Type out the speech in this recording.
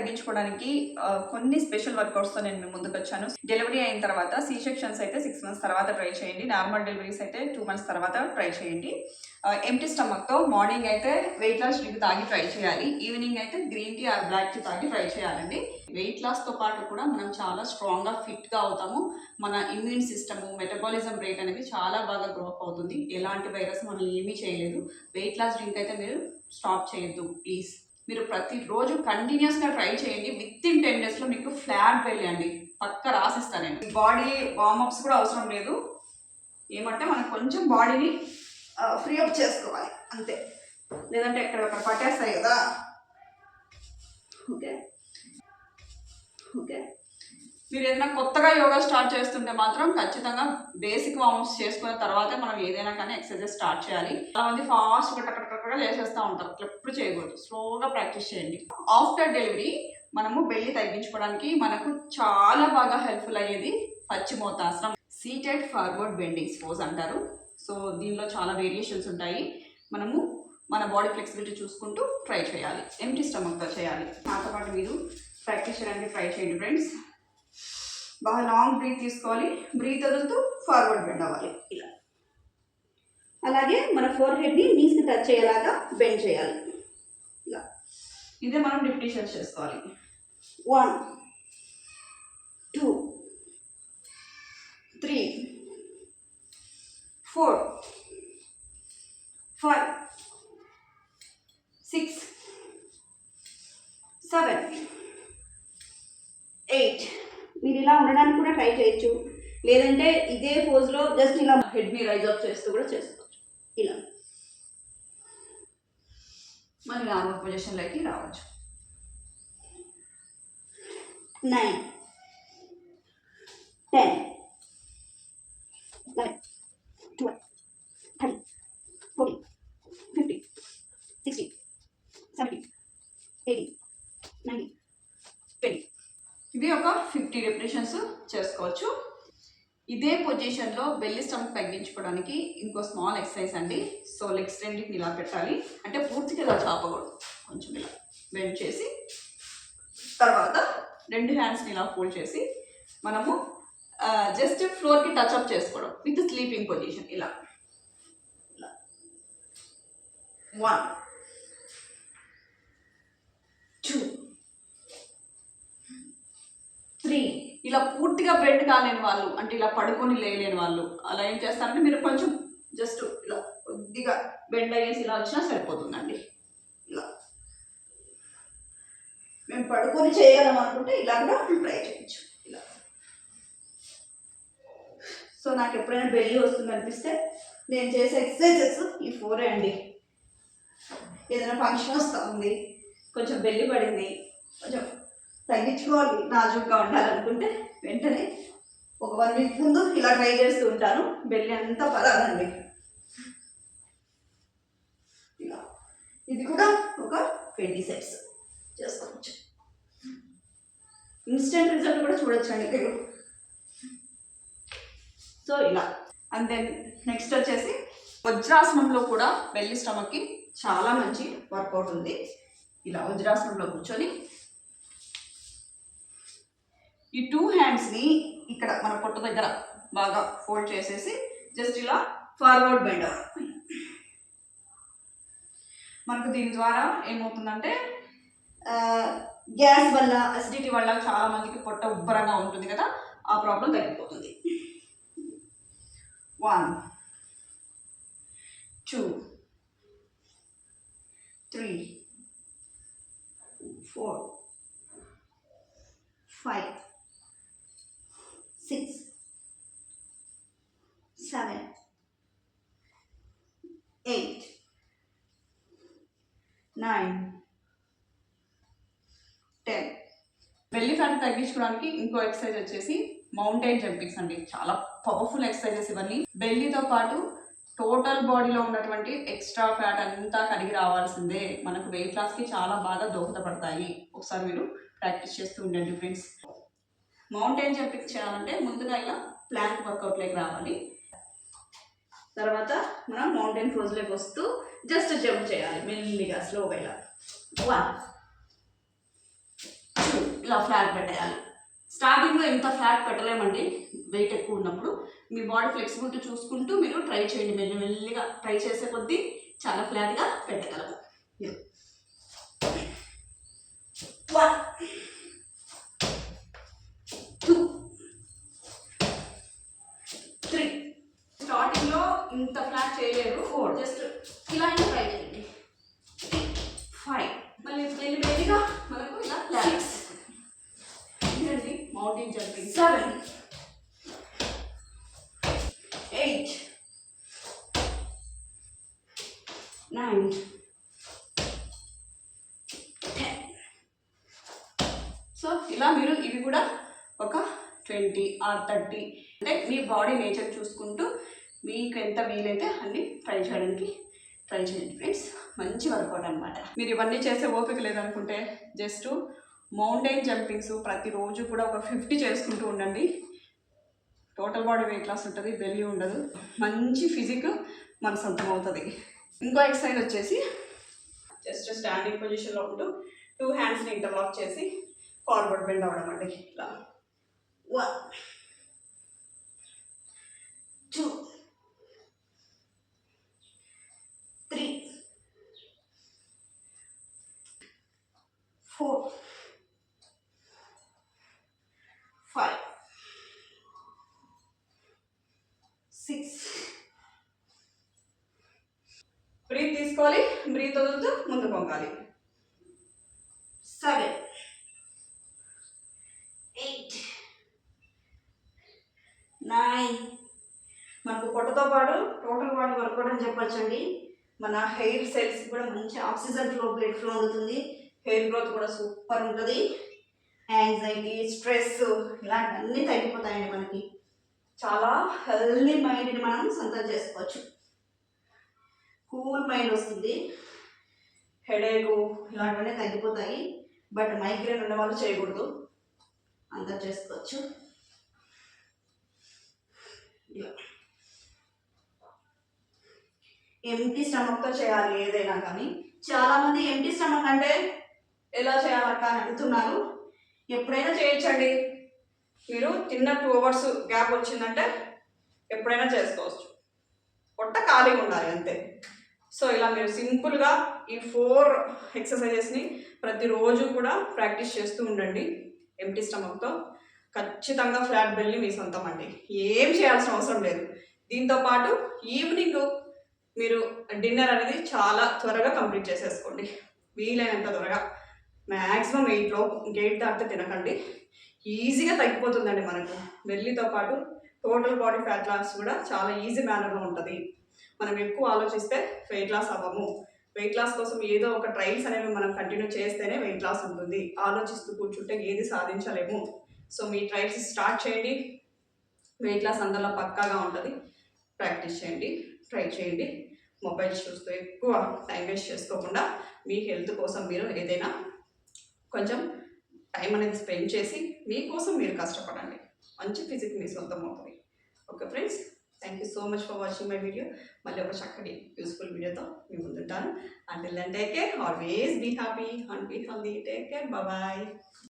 తగ్గించుకోవడానికి కొన్ని స్పెషల్ వర్కౌట్స్తో నేను మీ ముందుకు వచ్చాను డెలివరీ అయిన తర్వాత సీ సెక్షన్స్ అయితే సిక్స్ మంత్స్ తర్వాత ట్రై చేయండి. నార్మల్ డెలివరీస్ అయితే టూ మంత్స్ తర్వాత ట్రై చేయండి. ఎంటీ స్టమక్తో మార్నింగ్ అయితే వెయిట్ లాస్ డ్రింక్ తాగి ట్రై చేయాలి. ఈవినింగ్ అయితే green tea or black tea తాగి ట్రై చేయాలండి. వెయిట్ లాస్తో పాటు కూడా మనం చాలా స్ట్రాంగ్గా ఫిట్గా అవుతాము. మన ఇమ్యూన్ సిస్టమ్ మెటబాలిజం రేట్ అనేది చాలా బాగా గ్రోప్ అవుతుంది. ఎలాంటి వైరస్ మనం ఏమీ చేయలేదు. వెయిట్ లాస్ డ్రింక్ అయితే మీరు స్టాప్ చేయొద్దు ప్లీజ్ మీరు ప్రతిరోజు కంటిన్యూస్గా ట్రై చేయండి. విత్ ఇన్ టెన్ డేస్లో మీకు ఫ్లాట్ బెల్లి అండి. పక్క రాసిస్తాను నేను. బాడీ వార్మప్స్ కూడా అవసరం లేదు. ఏమంటే మనం కొంచెం బాడీని ఫ్రీ అప్ చేసుకోవాలి. అంతే. లేదంటే ఎక్కడ పట్టేస్తాయి కదా. ఓకే ఓకే మీరు ఏదైనా కొత్తగా యోగా స్టార్ట్ చేస్తుంటే మాత్రం ఖచ్చితంగా బేసిక్ వార్మప్స్ చేసుకున్న తర్వాతే మనం ఏదైనా కానీ ఎక్సర్సైజ్ స్టార్ట్ చేయాలి. చాలా మంది ఫాస్ట్ కట్టకట్టకట్టగా చేసేస్తూ ఉంటారు. ఎప్పుడు చేయకూడదు. స్లోగా ప్రాక్టీస్ చేయండి. ఆఫ్టర్ డెలివరీ మనము బెల్లి తగ్గించుకోవడానికి మనకు చాలా బాగా హెల్ప్ఫుల్ అయ్యేది paschimottanasana seated forward bendings pose అంటారు. సో దీనిలో చాలా వేరియేషన్స్ ఉంటాయి. మనము మన బాడీ ఫ్లెక్సిబిలిటీ చూసుకుంటూ ట్రై చేయాలి. ఎంటీ స్టమక్తో చేయాలి. నాతో పాటు మీరు ప్రాక్టీస్ చేయడానికి ట్రై చేయండి ఫ్రెండ్స్. బాగా లాంగ్ బ్రీత్ తీసుకోవాలి. బ్రీత్ వదులుతూ ఫార్వర్డ్ బెండ్ అవ్వాలి. ఇలా. అలాగే మన ఫోర్ హెడ్ని నీస్కి టచ్ అయ్యేలాగా బెండ్ చేయాలి. ఇలా. ఇదే మనం రిపిటేషన్స్ చేసుకోవాలి. One two three four five six seven eight మీరు ఇలా ఉండడానికి కూడా ట్రై చేయొచ్చు. లేదంటే ఇదే పోజ్లో జస్ట్ ఇలా హెడ్ని రైజ్ అప్ చేస్తూ కూడా చేసుకోవచ్చు. ఇలా. మరి నార్మల్ పొజిషన్లోకి రావచ్చు. Nine ten eleven twelve thirty fourteen fifteen sixteen seventeen eighteen ఇది ఒక ఫిఫ్టీ రెపిటేషన్స్ చేసుకోవచ్చు. ఇదే పొజిషన్లో బెల్లి స్టమక్ తగ్గించుకోవడానికి ఇంకో స్మాల్ ఎక్సర్సైజ్ అండి. సో లెగ్స్ రెండింటిని ఇలా పెట్టాలి. అంటే పూర్తిగా ఇలా చాపకూడదు. కొంచెం ఇలా బెండ్ చేసి తర్వాత రెండు హ్యాండ్స్ని ఇలా ఫోల్డ్ చేసి మనము జస్ట్ ఫ్లోర్కి టచ్ అప్ చేసుకోవడం. విత్ స్లీపింగ్ పొజిషన్ ఇలా. ఇలా. వన్ టూ త్రీ ఇలా పూర్తిగా బెండ్ కాలేని వాళ్ళు అంటే ఇలా పడుకొని లేలేని వాళ్ళు అలా ఏం చేస్తారంటే మీరు కొంచెం జస్ట్ ఇలా కొద్దిగా బెండ్ అయ్యేసి ఇలా వచ్చినా సరిపోతుందండి. ఇలా. మేము పడుకొని చేయగలం అనుకుంటే ఇలా కూడా ట్రై చేయొచ్చు. ఇలా. సో నాకు ఎప్పుడైనా బెల్లి వస్తుంది అనిపిస్తే నేను చేసే ఎక్సర్సైజెస్ ఈ ఫోరే అండి. ఏదైనా ఫంక్షన్ వస్తూ ఉంది కొంచెం బెల్లి పడింది కొంచెం తగ్గించుకోవాలి నాజుగ్గా ఉండాలనుకుంటే వెంటనే ఒక వన్ వీక్ ముందు ఇలా ట్రై చేస్తూ ఉంటాను. బెల్లి అంతా పరాదండి ఇలా. ఇది కూడా ఒక ట్వంటీ సెట్స్ చేసుకోవచ్చు. ఇన్స్టెంట్ రిజల్ట్ కూడా చూడొచ్చండి మీరు. సో ఇలా. అండ్ దెన్ నెక్స్ట్ వచ్చేసి వజ్రాసనంలో కూడా బెల్లి స్టమక్కి చాలా మంచి వర్కౌట్ ఉంది. ఇలా వజ్రాసనంలో కూర్చొని ఈ టూ హ్యాండ్స్ని ఇక్కడ మన పొట్ట దగ్గర బాగా ఫోల్డ్ చేసేసి జస్ట్ ఇలా ఫార్వర్డ్ బెండ్ మనకు దీని ద్వారా ఏమవుతుందంటే గ్యాస్ వల్ల అసిడిటీ వల్ల చాలా మందికి పొట్ట ఉబ్బరంగా ఉంటుంది కదా ఆ ప్రాబ్లం తగ్గిపోతుంది. One two three four five six seven eight nine ten belly fat తగ్గించుకోవడానికి ఇంకో ఎక్సర్సైజ్ వచ్చేసి మౌంటైన్ జంపింగ్స్ అండి. చాలా పవర్ఫుల్ ఎక్సర్సైజెస్ ఇవన్నీ. బెల్లీతో పాటు టోటల్ బాడీలో ఉన్నటువంటి ఎక్స్ట్రా ఫ్యాట్ అంతా కరిగి రావాల్సిందే. మనకు వెయిట్ లాస్కి చాలా బాగా దోహదపడతాయి. ఒకసారి మీరు ప్రాక్టీస్ చేస్తూ ఉండండి ఫ్రెండ్స్ మౌంటైన్ జంపింగ్ చేయాలంటే ముందుగా ఇలా ప్లాంక్ వర్కౌట్లోకి రావాలి. తర్వాత మనం మౌంటైన్ ఫోజ్లోకి వస్తూ జస్ట్ జంప్ చేయాలి. మెల్లిగా స్లోగా ఇలా. వన్ ఇలా ఫ్లాట్ పెట్టేయాలి. స్టార్టింగ్లో ఇంత ఫ్లాట్ పెట్టలేమండి. వెయిట్ ఎక్కువ ఉన్నప్పుడు మీ బాడీ ఫ్లెక్సిబిలిటీ చూసుకుంటూ మీరు ట్రై చేయండి. మెల్లి మెల్లిగా ట్రై చేసే కొద్దీ చాలా ఫ్లాట్గా పెట్టగలము. వన్ టూ త్రీ స్టార్టింగ్లో ఇంత ఫ్లాట్ చేయలేరు ఫోర్ జస్ట్ ఇలా ట్రై చేయండి. సో ఇలా మీరు ఇవి కూడా ఒక ట్వంటీ ఆర్ థర్టీ అంటే మీ బాడీ నేచర్ చూసుకుంటూ మీకు ఎంత వీలైతే అన్ని ట్రై చేయడానికి ట్రై చేయండి ఫ్రెండ్స్. మంచి వర్కౌట్ అనమాట మీరు ఇవన్నీ చేసే ఓపిక లేదనుకుంటే జస్ట్ మౌంటైన్ జంపింగ్స్ ప్రతిరోజు కూడా ఒక ఫిఫ్టీ చేసుకుంటూ ఉండండి. టోటల్ బాడీ వెయిట్ లాస్ ఉంటుంది బెల్లి ఉండదు. మంచి ఫిజిక్ మన సొంతం అవుతుంది. ఇంకో ఎక్సర్సైజ్ వచ్చేసి జస్ట్ స్టాండింగ్ పొజిషన్లో ఉంటూ టూ హ్యాండ్స్ని ఇంటర్లాక్ చేసి ఫార్వర్డ్ బెండ్ అవడం అండి ఇట్లా. One two. Three. Four. Five. Six. Breath తీసుకోవాలి. బ్రీత్ వదులుతూ ముందు పొంగాలి సెవెన్ ఎయిట్ నైన్. మనకు పొట్టతో పాటు టోటల్ బాడీ వర్కౌట్ అని చెప్పొచ్చండి. మన హెయిర్ సెల్స్ కూడా మంచి ఆక్సిజన్ ఫ్లో బ్లడ్ ఫ్లో ఉంటుంది హెయిర్ గ్రోత్ కూడా సూపర్ ఉంటుంది. యాంగ్జైటీ స్ట్రెస్ ఇలాంటివన్నీ తగ్గిపోతాయండి మనకి. చాలా హెల్దీ మైండ్ని మనం సొంతం చేసుకోవచ్చు. కూల్ మైండ్ వస్తుంది. హెడేక్ ఇలాంటివన్నీ తగ్గిపోతాయి. బట్ మైగ్రేన్ ఉన్న వాళ్ళు చేయకూడదు. అంతా చేసుకోవచ్చు. ఎంటీ స్టమక్తో చేయాలి ఏదైనా కానీ. చాలామంది ఎంటీ స్టమక్ అంటే ఎలా చేయాలక్క అని అడుగుతున్నారు. ఎప్పుడైనా చేయొచ్చండి. మీరు తిన్న టూ అవర్స్ గ్యాప్ వచ్చిందంటే ఎప్పుడైనా చేసుకోవచ్చు. పొట్ట ఖాళీగా ఉండాలి అంతే. సో ఇలా మీరు సింపుల్గా ఈ ఫోర్ ఎక్సర్సైజెస్ని ప్రతిరోజు కూడా ప్రాక్టీస్ చేస్తూ ఉండండి. ఎంటీ స్టమక్తో ఖచ్చితంగా ఫ్లాట్ బెల్లి మీ సొంతం అండి. ఏం చేయాల్సిన అవసరం లేదు. దీంతో పాటు ఈవినింగ్ మీరు డిన్నర్ అనేది చాలా త్వరగా కంప్లీట్ చేసేసుకోండి. వీలైనంత త్వరగా. మ్యాక్సిమం ఎయిట్లో గేట్ దాటితే తినకండి. ఈజీగా తగ్గిపోతుందండి మనకు. బెల్లితో పాటు టోటల్ బాడీ ఫ్యాట్ లాస్ కూడా చాలా ఈజీ మేనర్లో ఉంటుంది. మనం ఎక్కువ ఆలోచిస్తే వెయిట్ లాస్ అవ్వము. వెయిట్ లాస్ కోసం ఏదో ఒక ట్రైల్స్ అనేవి మనం కంటిన్యూ చేస్తేనే వెయిట్ లాస్ ఉంటుంది. ఆలోచిస్తూ కూర్చుంటే ఏది సాధించలేము. సో మీ ట్రైల్స్ స్టార్ట్ చేయండి. వెయిట్ లాస్ అందరిలో పక్కాగా ఉంటుంది. ప్రాక్టీస్ చేయండి ట్రై చేయండి. మొబైల్స్ చూస్తూ ఎక్కువ టైం వేస్ట్ చేసుకోకుండా మీ హెల్త్ కోసం మీరు ఏదైనా కొంచెం టైం అనేది స్పెండ్ చేసి మీకోసం మీరు కష్టపడండి. మంచి ఫిజిక్ మీ సొంతం అవుతుంది. Okay friends thank you so much for watching my video మళ్ళీ ఒక చక్కటి యూస్ఫుల్ వీడియోతో మీ ముందుంటాను. Until and take care always be happy and be healthy take care bye